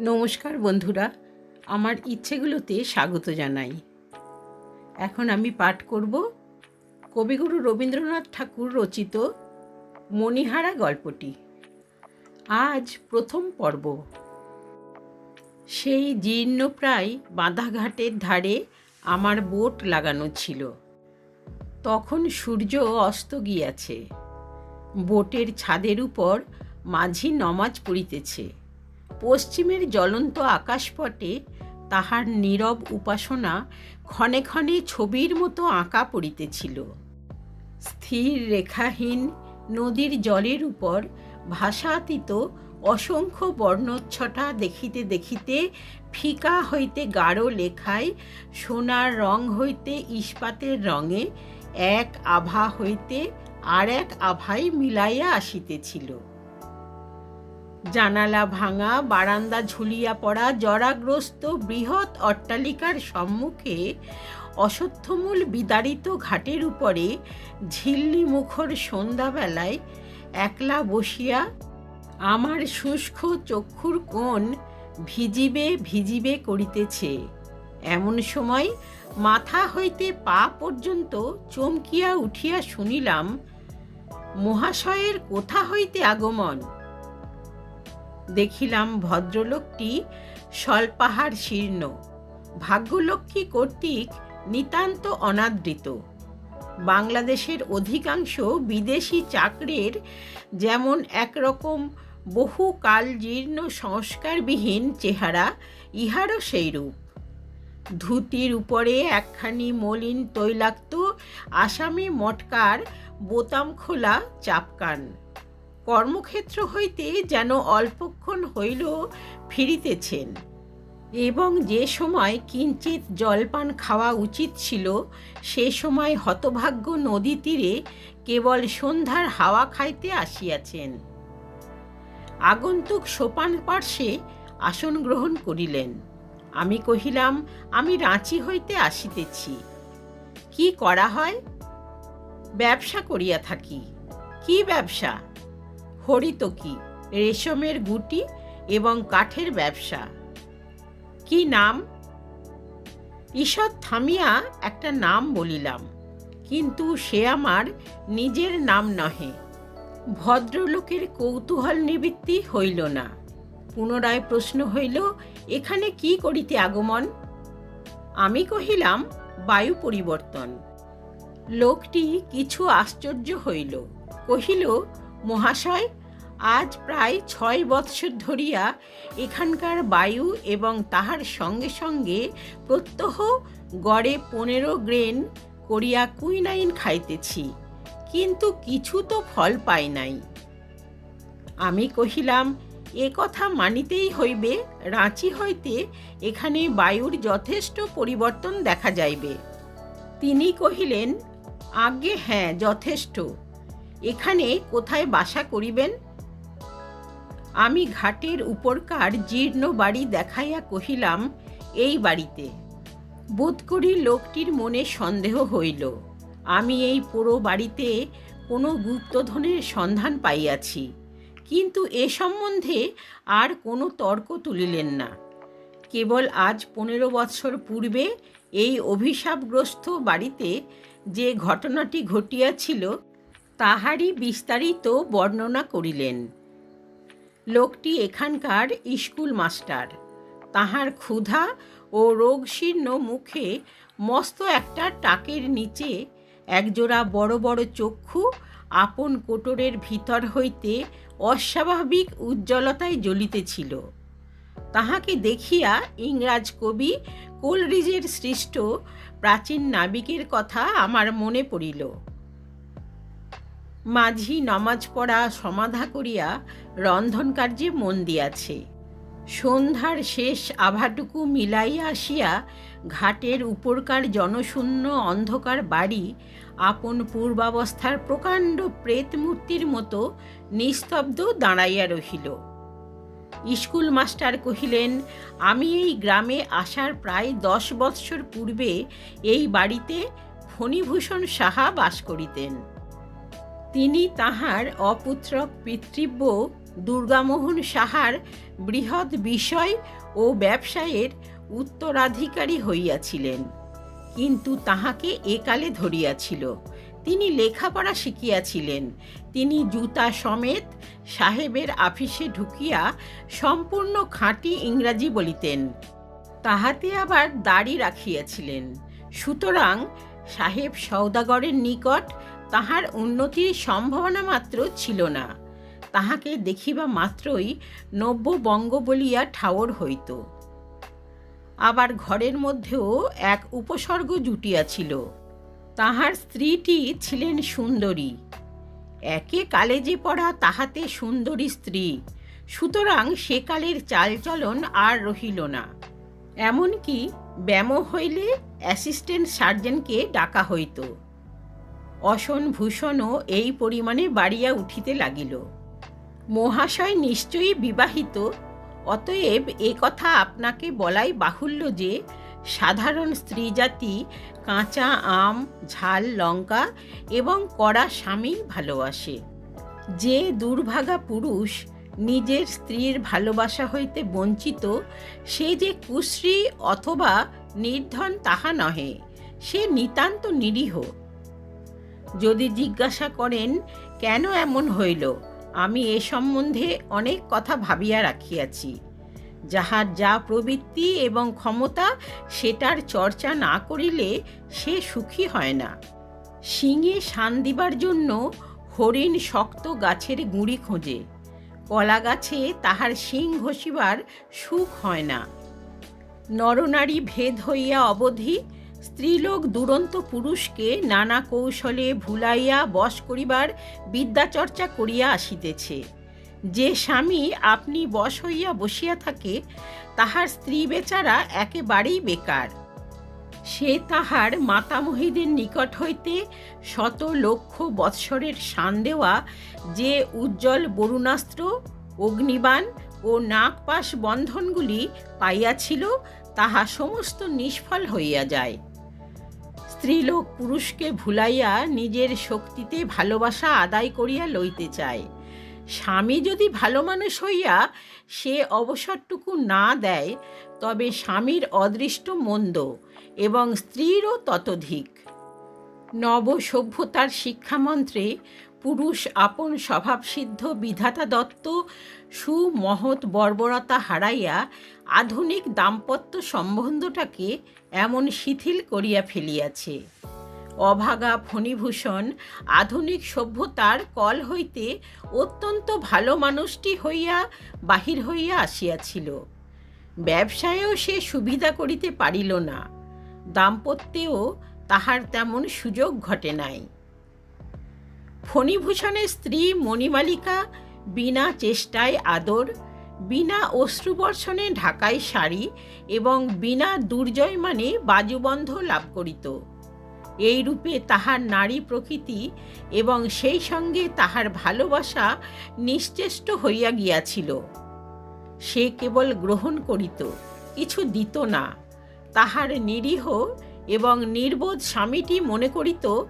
নমস্কার বন্ধুরা, আমার ইচ্ছেগুলোতে স্বাগত জানাই। এখন আমি পাঠ করব কবিগুরু রবীন্দ্রনাথ ঠাকুর রচিত মণিহারা গল্পটি। আজ প্রথম পর্ব। সেই জীর্ণপ্রায় বাঁধাঘাটের ধারে আমার বোট লাগানো ছিল। তখন সূর্য অস্ত গিয়াছে। বোটের ছাদের উপর মাঝি নমাজ পড়িতেছে। পশ্চিমের জ্বলন্ত আকাশপটে তাহার নীরব উপাসনা ক্ষণে ক্ষণে ছবির মতো আঁকা পড়িতেছিল। স্থির রেখাহীন নদীর জলের উপর ভাষাতীত অসংখ্য বর্ণচ্ছটা দেখিতে দেখিতে ফিকা হইতে গাঢ় লেখায় সোনার রং হইতে ইস্পাতের রঙে এক আভা হইতে আর এক আভাই মিলাইয়া আসিতেছিল। জানালা ভাঙা, বারান্দা ঝুলিয়া পড়া, জরাগ্রস্ত বৃহৎ অট্টালিকার সম্মুখে অশ্বত্থমূল বিদারিত ঘাটের উপরে ঝিল্লি মুখর সন্ধ্যাবেলায় একলা বসিয়া আমার শুষ্ক চক্ষুর কোণ ভিজিবে ভিজিবে করিতেছে। এমন সময় মাথা হইতে পা পর্যন্ত চমকিয়া উঠিয়া শুনিলাম, মহাশয়ের কোথা হইতে আগমন? দেখিলাম ভদ্রলোকটি স্বল্পাহার শীর্ণ। ভাগ্যলক্ষ্মী কর্তৃক নিতান্ত অনাদৃত। বাংলাদেশের অধিকাংশ বিদেশি চাকরের যেমন একরকম বহুকাল জীর্ণ সংস্কারবিহীন চেহারা, ইহারও সেইরূপ। ধুতির উপরে একখানি মলিন তৈলাক্ত আসামি মটকার বোতাম খোলা চাপকান। কর্মক্ষেত্র হইতে যেন অল্পক্ষণ হইল ফিরিতেছেন। এবং যে সময় কিঞ্চিত জলপান খাওয়া উচিত ছিল, সে সময় হতভাগ্য নদী তীরে কেবল সন্ধ্যার হাওয়া খাইতে আসিয়াছেন। আগন্তুক সোপান পার্শ্বে আসন গ্রহণ করিলেন। আমি কহিলাম, আমি রাঁচি হইতে আসিতেছি। কি করা হয়? ব্যবসা করিয়া থাকি। কি ব্যবসা? হরিতকি, রেশমের গুটি এবং কাঠের ব্যবসা। কি নাম? ঈষৎ থামিয়া একটা নাম বলিলাম, কিন্তু সে আমার নিজের নাম নহে। ভদ্রলোকের কৌতূহল নিবৃত্তি হইল না। পুনরায় প্রশ্ন হইল, এখানে কি করিতে আগমন? আমি কহিলাম, বায়ু পরিবর্তন। লোকটি কিছু আশ্চর্য হইল, কহিল মহাশয়, আজ প্রায় ছয় বৎসর ধরিয়া এখানকার বায়ু এবং তাহার সঙ্গে সঙ্গে প্রত্যহ গড়ে পনেরো গ্রেন করিয়া কুইনাইন খাইতেছি, কিন্তু কিছু তো ফল পাই নাই। আমি কহিলাম, এ কথা মানিতেই হইবে, রাঁচি হইতে এখানে বায়ুর যথেষ্ট পরিবর্তন দেখা যাইবে। তিনি কহিলেন, আজ্ঞে হ্যাঁ যথেষ্ট। এখানে কোথায় বাসা করিবেন? আমি ঘাটের উপরকার জীর্ণ বাড়ি দেখাইয়া কহিলাম, এই বাড়িতে। বোধ করি লোকটির মনে সন্দেহ হইল। আমি এই পুরো বাড়িতে কোনো গুপ্তধনের সন্ধান পাইয়াছি, কিন্তু এ সম্বন্ধে আর কোনো তর্ক তুলিলেন না। কেবল আজ পনেরো বৎসর পূর্বে এই অভিশাপগ্রস্ত বাড়িতে যে ঘটনাটি ঘটিয়াছিল তাহারই বিস্তারিত বর্ণনা করিলেন। লোকটি এখানকার স্কুল মাস্টার। তাহার ক্ষুধা ও রোগশীর্ণ মুখে মস্ত একটা টাকের নিচে একজোড়া বড় বড় চক্ষু আপন কোটরের ভিতর হইতে অস্বাভাবিক উজ্জ্বলতায় জ্বলিতেছিল। তাহাকে দেখিয়া ইংরাজ কবি কোলরিজের সৃষ্ট প্রাচীন নাবিকের কথা আমার মনে পড়িল। মাঝি নমাজ পড়া সমাধা করিয়া রন্ধন কার্যে মন দিয়াছে। সন্ধ্যার শেষ আভাটুকু মিলাইয়া আসিয়া ঘাটের উপরকার জনশূন্য অন্ধকার বাড়ি আপন পূর্বাবস্থার প্রকাণ্ড প্রেতমূর্তির মতো নিস্তব্ধ দাঁড়াইয়া রহিল। স্কুল মাস্টার কহিলেন, আমি এই গ্রামে আসার প্রায় দশ বৎসর পূর্বে এই বাড়িতে ফণিভূষণ সাহা বাস করিতেন। তিনি তাহার অপুত্রক পিতৃব্য দুর্গামোহন সাহার বৃহৎ বিষয় ও ব্যবসায়ের উত্তরাধিকারী হইয়াছিলেন। কিন্তু তাহাকে একালে ধরিয়াছিল। তিনি লেখাপড়া শিখিয়াছিলেন। তিনি জুতা সমেত সাহেবের আফিসে ঢুকিয়া সম্পূর্ণ খাঁটি ইংরাজি বলিতেন। তাহাতে আবার দাড়ি রাখিয়াছিলেন। সুতরাং সাহেব সৌদাগরের নিকট তাহার উন্নতির সম্ভাবনা মাত্র ছিল না। তাহাকে দেখিবা মাত্রই নব্য বঙ্গ বলিয়া ঠাওর হইত। আবার ঘরের মধ্যেও এক উপসর্গ জুটিয়াছিল। তাহার স্ত্রীটি ছিলেন সুন্দরী। একে কালেজে পড়া তাহাতে সুন্দরী স্ত্রী, সুতরাং সেকালের চালচলন আর রহিল না। এমনকি ব্যাম হইলে অ্যাসিস্ট্যান্ট সার্জেনকে ডাকা হইত। অসন ভূষণও এই পরিমাণে বাড়িয়া উঠিতে লাগিল। মহাশয় নিশ্চয়ই বিবাহিত, অতএব এ কথা আপনাকে বলাই বাহুল্য যে, সাধারণ স্ত্রী জাতি কাঁচা আম, ঝাল, লঙ্কা এবং কড়া স্বামী ভালোবাসে। যে দুর্ভাগা পুরুষ নিজের স্ত্রীর ভালোবাসা হইতে বঞ্চিত, সে যে কুশ্রী অথবা নির্ধন তাহা নহে, সে নিতান্ত নিরীহ। যদি জিজ্ঞাসা করেন, কেন এমন হইল? আমি এ সম্বন্ধে অনেক কথা ভাবিয়া রাখিয়াছি। যাহার যা প্রবৃত্তি এবং ক্ষমতা, সেটার চর্চা না করিলে সে সুখী হয় না। শিঙে শান দিবার জন্য হরিণ শক্ত গাছের গুঁড়ি খোঁজে। কলা গাছে তাহার শিং ঘষিবার সুখ হয় না। নরনারী ভেদ হইয়া অবধি স্ত্রীলোক দুরন্ত পুরুষকে নানা কৌশলে ভুলাইয়া বশ করিবার বিদ্যাচর্চা করিয়া আসিতেছে। যে স্বামী আপনি বশ হইয়া বসিয়া থাকে, তাহার স্ত্রী বেচারা একেবারেই বেকার। সে তাহার মাতামহীদের নিকট হইতে শত লক্ষ বৎসরের সান দেওয়া যে উজ্জ্বল বরুণাস্ত্র, অগ্নিবাণ ও নাগপাশ বন্ধনগুলি পাইয়াছিল, তাহা সমস্ত নিষ্ফল হইয়া যায়। স্ত্রীলোক পুরুষকে ভুলাইয়া নিজের শক্তিতে ভালোবাসা আদায় করিয়া লইতে চায়। স্বামী যদি ভালো মানুষ হইয়া সে অবসরটুকু না দেয়, তবে স্বামীর অদৃষ্ট মন্দ এবং স্ত্রীরও ততোধিক। নব সভ্যতার শিক্ষামন্ত্রে, পুরুষ আপন স্বভাবসিদ্ধ বিধাতা দত্ত, সুমহৎ বর্বরতা হারাইয়া আধুনিক দাম্পত্য সম্বন্ধটাকে এমন শিথিল করিয়া ফেলিয়াছে। অভাগা ফণিভূষণ আধুনিক সভ্যতার কল হইতে অত্যন্ত ভালো মানুষটি হইয়া বাহির হইয়া আসিয়াছিল। ব্যবসায়েও সে সুবিধা করিতে পারিল না। দাম্পত্যেও তাহার তেমন সুযোগ ঘটে নাই। ফণিভূষণের স্ত্রী মণিমালিকা বিনা চেষ্টায় আদর, বিনা অশ্রুবর্ষণে ঢাকায় শাড়ি এবং বিনা দুর্জয় মানে বাজুবন্ধ লাভ করিত। এই রূপে তাহার নারী প্রকৃতি এবং সেই সঙ্গে তাহার ভালোবাসা নিশ্চেষ্ট হইয়া গিয়াছিল। সে কেবল গ্রহণ করিত, কিছু দিত না। তাহার নিরীহ এবং নির্বোধ স্বামীটি মনে করিত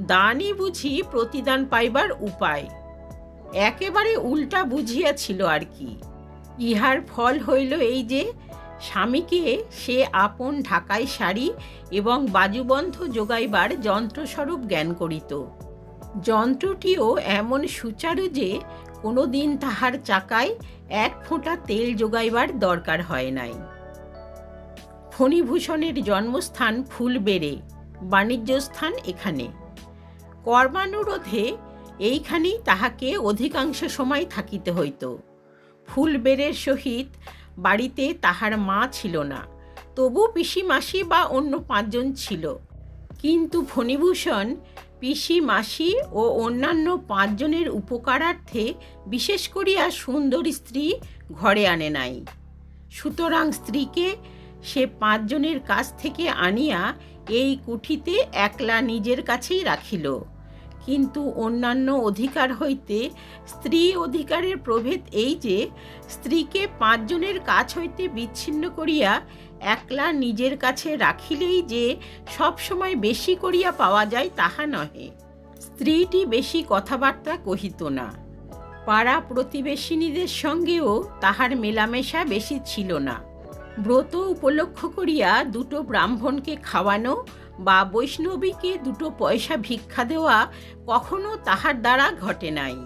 দানই বুঝি প্রতিদান পাইবার উপায়। একেবারে উল্টা বুঝিয়াছিল আর কি। ইহার ফল হইল এই যে, স্বামীকে সে আপন ঢাকাই শাড়ি এবং বাজুবন্ধ যোগাইবার যন্ত্রস্বরূপ জ্ঞান করিত। যন্ত্রটিও এমন সুচারু যে কোনো দিন তাহার চাকায় এক ফোঁটা তেল যোগাইবার দরকার হয় নাই। ফণিভূষণের জন্মস্থান ফুলবেড়ে বাণিজ্য স্থান এখানে। কর্মানুরোধে এইখানেই তাহাকে অধিকাংশ সময় থাকিতে হইত। ফুলবেড়ের সহিত বাড়িতে তাহার মা ছিল না, তবু পিসি মাসি বা অন্য পাঁচজন ছিল। কিন্তু ফণিভূষণ পিসি মাসি ও অন্যান্য পাঁচজনের উপকারার্থে বিশেষ করিয়া সুন্দর স্ত্রী ঘরে আনে নাই। সুতরাং স্ত্রীকে সে পাঁচজনের কাছ থেকে আনিয়া এই কুঠিতে একলা নিজের কাছেই রাখিল। কিন্তু অন্যান্য অধিকার হইতে স্ত্রী অধিকারের প্রভেদ এই যে, স্ত্রীকে পাঁচজনের কাছ হইতে বিচ্ছিন্ন করিয়া একলা নিজের কাছে রাখিলেই যে সব সময় বেশি করিয়া পাওয়া যায় তাহা নহে। স্ত্রীটি বেশি কথাবার্তা কহিত না। পাড়া প্রতিবেশিনীদের সঙ্গেও তাহার মেলামেশা বেশি ছিল না। ব্রত উপলক্ষ করিয়া দুটো ব্রাহ্মণকে খাওয়ানো বা বৈষ্ণবীকে দুটো পয়সা ভিক্ষা দেওয়া কখনো তাহার দ্বারা ঘটে নাই।